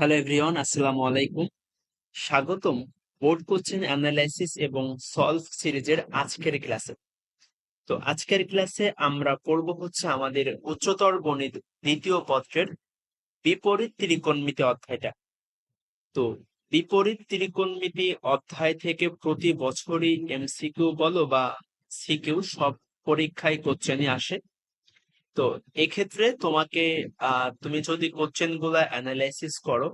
Hello everyone, আসসালামু আলাইকুম। স্বাগতম বোর্ড কোশ্চেন অ্যানালাইসিস এবং সলভ সিরিজের আজকের ক্লাসে। তো আজকের ক্লাসে আমরা পড়ব হচ্ছে আমাদের উচ্চতর গণিত দ্বিতীয় পত্রের বিপরীত ত্রিকোণমিতি অধ্যায়টা। তো বিপরীত ত্রিকোণমিতি অধ্যায় থেকে প্রতি বছরই এমসিকিউ বলো বা সিকিউ সব পরীক্ষায় কোশ্চেনই আসে। তো এক্ষেত্রে তোমাকে আহ তুমি যদি কোশ্চেনগুলা অ্যানালাইসিস করো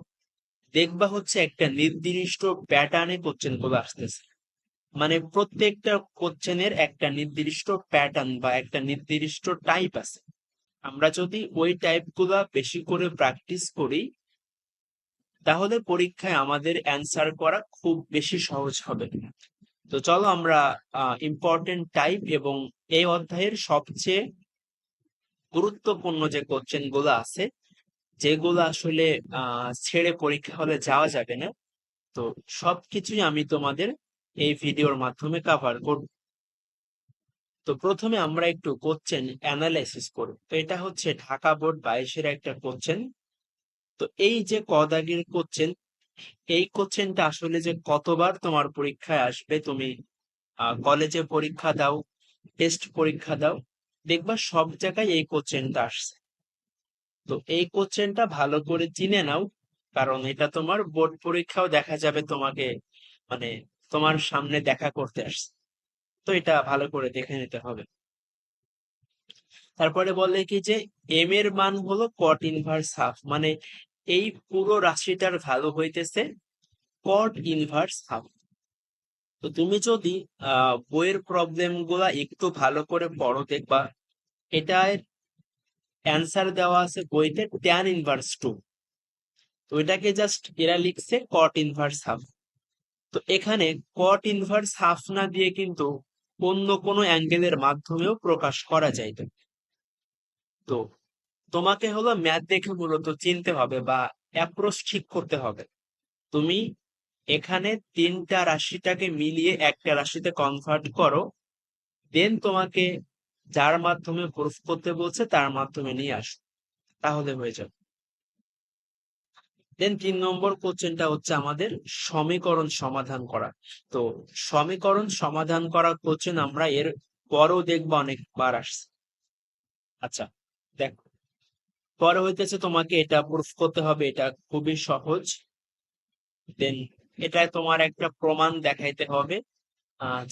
দেখবা হচ্ছে একটা নির্দিষ্ট প্যাটার্নে কোশ্চেনগুলো আসতেছে। মানে প্রত্যেকটা কোশ্চেনের একটা নির্দিষ্ট প্যাটার্ন বা একটা নির্দিষ্ট টাইপ আছে। আমরা যদি ওই টাইপগুলা বেশি করে প্র্যাকটিস করি তাহলে পরীক্ষায় আমাদের অ্যান্সার করা খুব বেশি সহজ হবে। তো চলো আমরা ইম্পর্টেন্ট টাইপ এবং এই অধ্যায়ের সবচেয়ে গুরুত্বপূর্ণ যে কোশ্চেনগুলো আছে, যেগুলো আসলে ছেড়ে পরীক্ষা হলে যাওয়া যাবে না, তো সবকিছুই আমি তোমাদের এই ভিডিওর মাধ্যমে কভার করব। তো প্রথমে আমরা একটু কোশ্চেন অ্যানালাইসিস করব তো এটা হচ্ছে ঢাকা বোর্ড বাইশের একটা কোশ্চেন তো এই যে কদাগির কোশ্চেন এই কোশ্চেনটা আসলে যে কতবার তোমার পরীক্ষায় আসবে, তুমি কলেজে পরীক্ষা দাও টেস্ট পরীক্ষা দাও দেখবা সব জায়গায় এই কোশ্চেনটা আসছে। তো এই কোশ্চেনটা ভালো করে চিনে নাও, কারণ এটা তোমার বোর্ড পরীক্ষাও দেখা যাবে তোমাকে মানে তোমার সামনে দেখা করতে আসছে। তো এটা ভালো করে দেখে নিতে হবে। তারপরে বলে কি যে এম এর মান হলো কট ইনভার্স হাফ মানে এই পুরো রাশিটার ভ্যালু হইতেছে কট ইনভার্স হাফ তো তুমি যদি বইয়ের প্রবলেমগুলা একটু ভালো করে পড়ো দেখবা, এটার অ্যান্সার দেওয়া আছে বইতে ট্যান ইনভার্স টু তো এটাকে জাস্ট এরা লিখছে কট ইনভার্স হাফ তো এখানে কট ইনভার্স হাফ না দিয়ে কিন্তু অন্য কোনো অ্যাঙ্গেলের মাধ্যমেও প্রকাশ করা যাইত তো তোমাকে হলো ম্যাথ দেখে মূলত চিনতে হবে বা অ্যাপ্রোচ ঠিক করতে হবে। তুমি এখানে তিনটা রাশিটাকে মিলিয়ে একটা রাশিতে কনভার্ট করো দেন তোমাকে যার মাধ্যমে প্রুফ করতে বলছে তার মাধ্যমে নিয়ে আসো, তাহলে হয়ে যাবে। দেন তিন নম্বর কোশ্চেনটা হচ্ছে আমাদের সমীকরণ সমাধান করা। তো সমীকরণ সমাধান করা কোশ্চেন আমরা এর পরও দেখব অনেকবার আসছে। আচ্ছা দেখো, পরে হইতেছে তোমাকে এটা প্রুফ করতে হবে, এটা খুবই সহজ। দেন এটা তোমার একটা প্রমাণ দেখাইতে হবে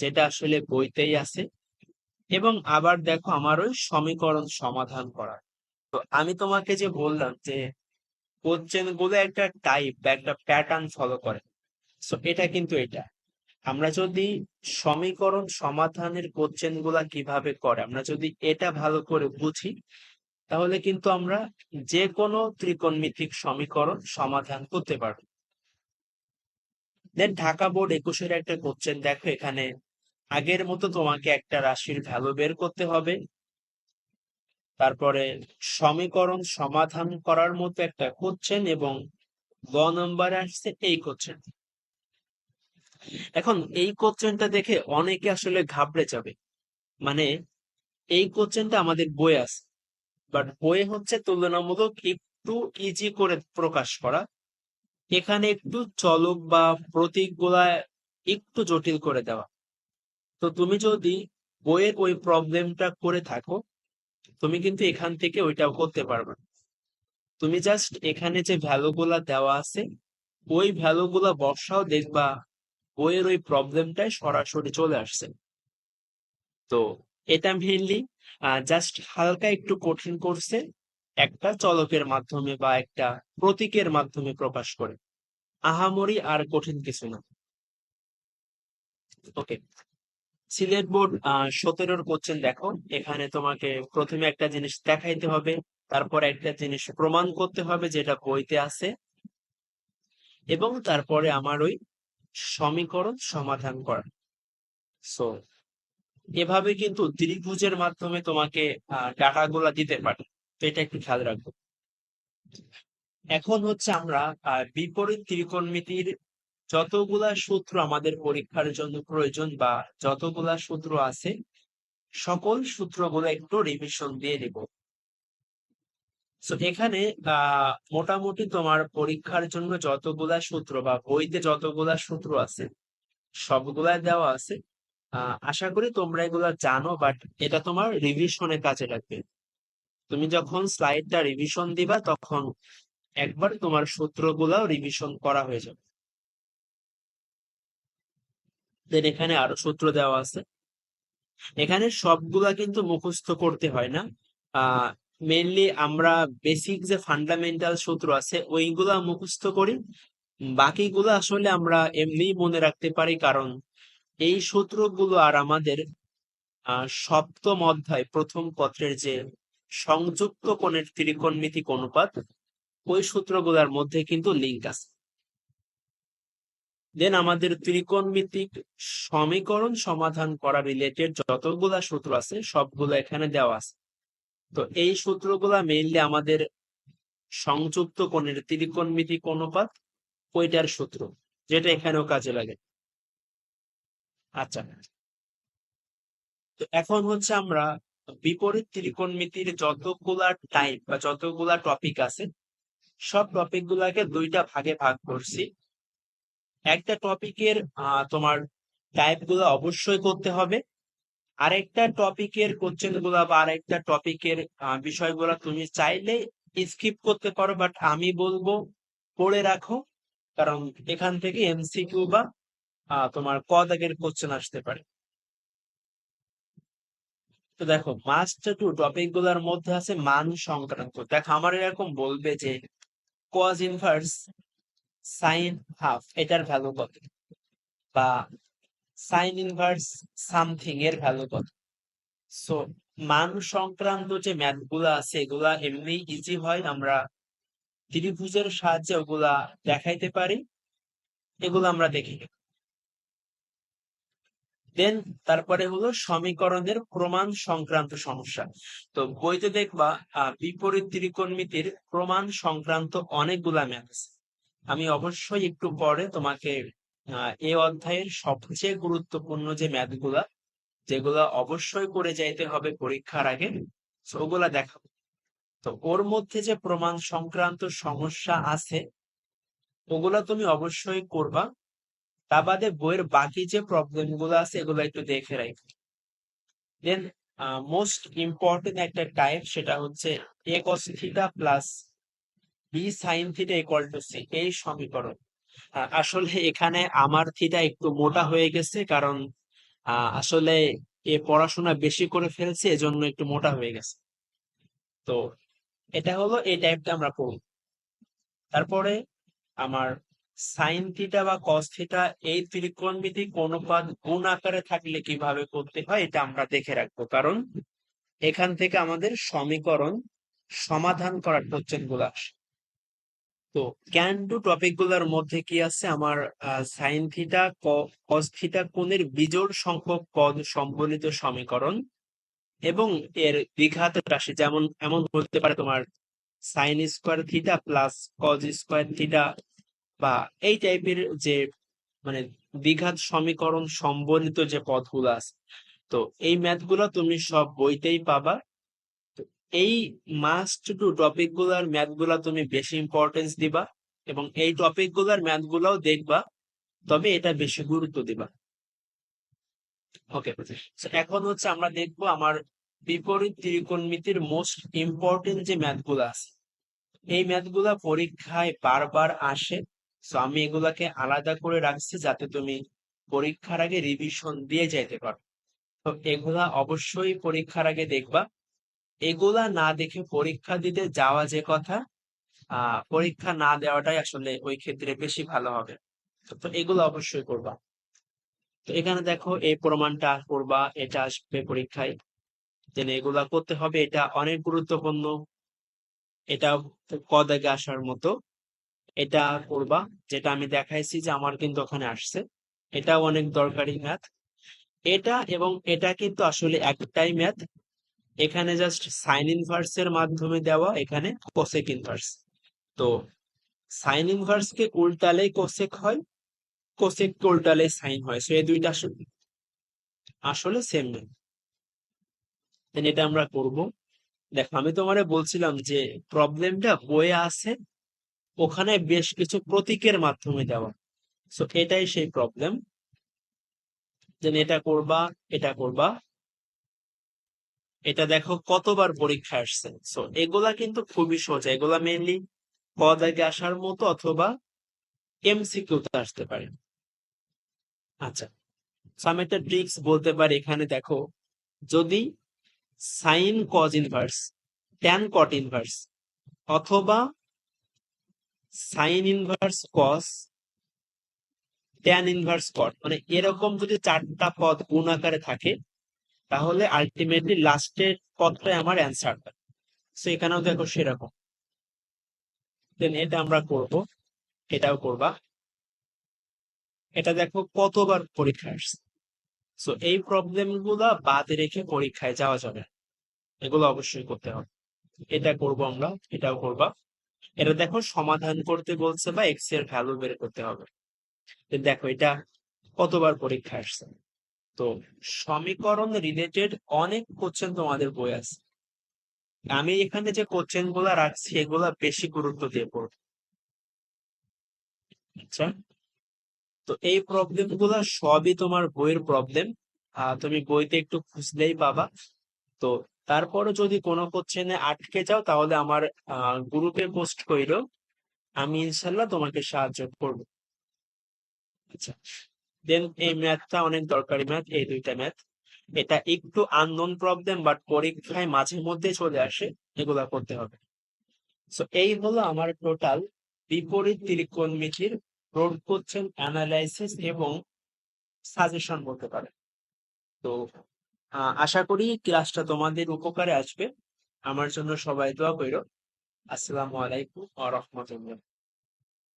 যেটা আসলে বইতেই আছে। এবং আবার দেখো আমার ওই সমীকরণ সমাধান করা তো আমি তোমাকে যে বললাম যে কোশ্চেনগুলো একটা টাইপ বা একটা প্যাটার্ন ফলো করে সো এটা কিন্তু এটা। আমরা যদি সমীকরণ সমাধানের কোশ্চেনগুলা কীভাবে করে, আমরা যদি এটা ভালো করে বুঝি, তাহলে কিন্তু আমরা যে কোনো ত্রিকোণমিতিক সমীকরণ সমাধান করতে পারব। দেন ঢাকা বোর্ড একুশের একটা কোশ্চেন দেখো এখানে। আগের মতো তোমাকে একটা রাশির ভ্যালু বের করতে হবে। তারপরে সমীকরণ সমাধান করার মতো একটা কোশ্চেন এবং গ নাম্বার আসছে এই কোশ্চেন এখন এই কোশ্চেনটা দেখে অনেকে আসলে ঘাবড়ে যাবে। মানে এই কোশ্চেনটা আমাদের বই আছে। বাট বই হচ্ছে তুলনামূলক একটু ইজি করে প্রকাশ করা। এখানে একটু চলক বা প্রতীকগুলা একটু জটিল করে দেওয়া। তো তুমি যদি বইয়ের ওই প্রবলেমটা করে থাকো, তুমি কিন্তু এখান থেকে ওইটাও করতে পারবে। তুমি জাস্ট এখানে যে ভ্যালুগুলা দেওয়া আছে, ওই ভ্যালুগুলা বর্ষাও দেখবা বইয়ের ওই প্রবলেমটাই সরাসরি চলে আসছে। তো এটা মেইনলি জাস্ট হালকা একটু কঠিন করছে একটা চলকের মাধ্যমে বা একটা প্রতীকের মাধ্যমে প্রকাশ করে। আহামরি আর কঠিন কিছু না। ওকে। সিলেট বোর্ড সতেরোর কোশ্চেন দেখো। এখানে তোমাকে প্রথমে একটা জিনিস দেখাইতে হবে, তারপর একটা জিনিস প্রমাণ করতে হবে যেটা বইতে আছে। এবং তারপরে আমার ওই সমীকরণ সমাধান করা সো এভাবে কিন্তু ত্রিভুজের মাধ্যমে তোমাকে ডাটাগুলা দিতে পারে। তো এটা একটু খেয়াল রাখব। এখন হচ্ছে আমরা বিপরীত ত্রিকোণমিতির যতগুলা সূত্র আমাদের পরীক্ষার জন্য প্রয়োজন বা যতগুলা সূত্র আছে, সকল সূত্রগুলো একটু রিভিশন দিয়ে দেব সো এখানে মোটামুটি তোমার পরীক্ষার জন্য যতগুলা সূত্র বা বইতে যতগুলা সূত্র আছে সবগুলা দেওয়া আছে। আশা করি তোমরা এগুলা জানো, বাট এটা তোমার রিভিশনের কাজে লাগবে। তুমি যখন স্লাইডটা রিভিশন দিবা, তখন একবার তোমার সূত্রগুলাও রিভিশন করা হয়ে যাবে। দেন এখানে আরও সূত্র দেওয়া আছে। এখানে সবগুলা কিন্তু মুখস্থ করতে হয় না। আহ মেনলি আমরা বেসিক যে ফান্ডামেন্টাল সূত্র আছে, ওইগুলা মুখস্থ করি। বাকিগুলো আসলে আমরা এমনিই মনে রাখতে পারি, কারণ এই সূত্রগুলো আর আমাদের সপ্তম অধ্যায় প্রথম পত্রের যে সংযুক্ত কোণের ত্রিকোণমিতিক অনুপাত ওই সূত্রগুলোর মধ্যে কিন্তু লিঙ্ক আছে। দেন আমাদের ত্রিকোণমিতিক সমীকরণ সমাধান করা রিলেটেড যতগুলা সূত্র আছে, সবগুলো এখানে দেওয়া আছে। তো এই সূত্রগুলা মেইনলি আমাদের সংযুক্ত কোণের ত্রিকোণমিতিক অনুপাত ওইটার সূত্র, যেটা এখানেও কাজে লাগে। আচ্ছা। তো এখন হচ্ছে আমরা বিপরীত ত্রিকোণমিতির যতগুলা টাইপ বা যতগুলা টপিক আছে, সব টপিক গুলাকে দুইটা ভাগে ভাগ করছি। একটা টপিকের তোমার টাইপগুলা অবশ্যই করতে হবে। আরেকটা টপিকের কোশ্চেনগুলা বা আরেকটা টপিকের বিষয়গুলা তুমি চাইলে স্কিপ করতে পারো বাট আমি বলব পড়ে রাখো, কারণ এখান থেকে এমসিকিউ বা তোমার ক দাগের কোশ্চেন আসতে পারে। তো দেখো মাস্ট টু টপিকগুলার মধ্যে আছে মান সংক্রান্ত। দেখো, আমার এরকম বলবে যে কজ ইনভার্স সাইন হাফ এটার ভ্যালু কত? বা সাইন ইনভার্স সামথিং এর ভ্যালু কত? সো মান সংক্রান্ত যে ম্যাথগুলা আছে, এগুলা এমনি ইজি হয়, আমরা ত্রিভুজের সাহায্যে ওগুলা দেখাইতে পারি। এগুলো আমরা দেখি দেন তারপরে হলো সমীকরণের প্রমাণ সংক্রান্ত সমস্যা। তো বইতে দেখবা বিপরীত ত্রিকোণমিতির প্রমাণ সংক্রান্ত অনেকগুলা ম্যাথ আছে। আমি অবশ্যই একটু পরে তোমাকে এ অধ্যায়ের সবচেয়ে গুরুত্বপূর্ণ যে ম্যাথগুলা যেগুলা অবশ্যই করে যাইতে হবে পরীক্ষার আগে ওগুলা দেখাবো। তো ওর মধ্যে যে প্রমাণ সংক্রান্ত সমস্যা আছে, ওগুলা তুমি অবশ্যই করবা। তা বাদে বইয়ের বাকি যে প্রবলেমগুলো আছে, এগুলো একটু দেখে রাখবে দেন মোস্ট ইম্পর্টেন্ট একটা টাইপ সেটা হচ্ছে A cos theta plus B sine theta equal to C এই সমীকরণ। আসলে এখানে আমার থিটা একটু মোটা হয়ে গেছে কারণ আসলে এ পড়াশোনা বেশি করে ফেলছে, এজন্য একটু মোটা হয়ে গেছে। তো, এটা হলো এই টাইপটা আমরা পড়ব তারপরে আমার সাইন থিটা বা কস থিটা এই ত্রিকোণমিতিক অনুপাত গুণ আকারে থাকলে কীভাবে করতে হয় এটা আমরা দেখে রাখব। কারণ এখান থেকে আমাদের সমীকরণ সমাধান করার কোশ্চেনগুলো আসে। তো ক্যান টু টপিকগুলোর মধ্যে কি আছে? আমার সাইন থিটা কস থিটা কোণের বিজোড় সংখ্যক পদ সম্বলিত সমীকরণ এবং এর দ্বিঘাত রাশি যেমন, এমন হতে পারে তোমার sine square theta plus cos square theta বা এই টাইপের যে মানে দ্বিঘাত সমীকরণ সম্বলিত যে পদগুলো আছে তো এই ম্যাথগুলো তুমি সব বইতেই পাবা। এই মাস্ট টু টপিকগুলার ম্যাথগুলা তুমি বেশি ইম্পর্টেন্স দিবা এবং এই টপিকগুলার ম্যাথ গুলাও দেখবা তবে এটা বেশি গুরুত্ব দিবা। ওকে এখন হচ্ছে আমরা দেখব আমার বিপরীত ত্রিকোণমিতির মোস্ট ইম্পর্টেন্ট যে ম্যাথগুলা আছে এই ম্যাথগুলা পরীক্ষায় বারবার আসে। সো আমি এগুলাকে আলাদা করে রাখছি যাতে তুমি পরীক্ষার আগে রিভিশন দিয়ে যাইতে পারো। তো এগুলা অবশ্যই পরীক্ষার আগে দেখবা। এগুলা না দেখে পরীক্ষা দিতে যাওয়া যে কথা পরীক্ষা না দেওয়াটাই আসলে ওই ক্ষেত্রে বেশি ভালো হবে। তো এগুলো অবশ্যই করবা। তো এখানে দেখো, এই প্রমাণটা করবা এটা আসবে পরীক্ষায়। দেন এগুলা করতে হবে, এটা অনেক গুরুত্বপূর্ণ। এটা কদাগে আসার মতো। এটা করবা। যেটা আমি দেখাইছি যে আমার কিন্তু ওখানে আসছে। এটা অনেক দরকারি ম্যাথ এটা এবং এটা কিন্তু আসলে একটাই ম্যাথ এখানে জাস্ট সাইন ইনভার্স এর মাধ্যমে দেওয়া, এখানে কোসেক ইনভার্স তো সাইন ইনভার্স কে উল্টালে কোসেক হয় কোসেক কে উল্টালে সাইন হয়। সো এই দুইটা আসলে আসলে সেম ম্যাথ এটা আমরা করব। দেখো, আমি তোমারে বলছিলাম যে প্রবলেমটা বইয়ে আছে ওখানে বেশ কিছু প্রতীকের মাধ্যমে দেওয়া সো এটাই সেই প্রবলেম যে এটা করবা এটা করবা। এটা দেখো কতবার পরীক্ষা আসছে। সো এগুলা কিন্তু খুবই সোজা। এগুলা মেইনলি ক দাগে আসার মতো অথবা এমসিকিউতে আসতে পারে। আচ্ছা। আমি একটা ট্রিক্স বলতে পারি। এখানে দেখো, যদি sine cos inverse tan cot inverse অথবা sine inverse cos tan inverse cot মানে এরকম যদি চারটা পদ গুণ আকারে থাকে, তাহলে আলটিমেটলি লাস্টের পদটাই আমার অ্যান্সার হয় সো এখানেও দেখো সেরকম। দেন এটা আমরা করব, এটাও করবা। এটা দেখো কতবার পরীক্ষা আসছে। সো এই প্রবলেমগুলা বাদ রেখে পরীক্ষায় যাওয়া যাবে এগুলো অবশ্যই করতে হবে। এটা করব আমরা, এটাও করবা। এটা দেখো সমাধান করতে বলছে বা এক্সের ভ্যালু বের করতে হবে। দেখো এটা কতবার পরীক্ষা আসছে? তো সমীকরণ রিলেটেড অনেক কোশ্চেন তোমাদের বই আছে। আমি এখানে যে কোশ্চেনগুলা রাখছি এগুলা বেশি গুরুত্ব দিয়ে পড়ব। আচ্ছা। তো এই প্রবলেমগুলা সবই তোমার বইয়ের প্রবলেম আহ তুমি বইতে একটু খুঁজলেই পাবা। তো তারপরে যদি কোনো কোশ্চেনে আটকে যাও, তাহলে আমার গ্রুপে পোস্ট কইরো। আমি ইনশাল্লাহ তোমাকে সাহায্য করব। আচ্ছা। দেন এই ম্যাথটা অনেক দরকারি ম্যাথ এই দুইটা ম্যাথ এটা একটু আননোন প্রবলেম বাট পরীক্ষায় মাঝে মধ্যে চলে আসে, এগুলা করতে হবে। সো এই হলো আমার টোটাল বিপরীত ত্রিকোণমিতির রোড কোশ্চেন অ্যানালাইসিস এবং সাজেশন বলতে পারে। তো আশা করি ক্লাসটা তোমাদের উপকারে আসবে। আমার জন্য সবাই দোয়া করো। আসসালামু আলাইকুম আ রাহমাতুল্লাহ।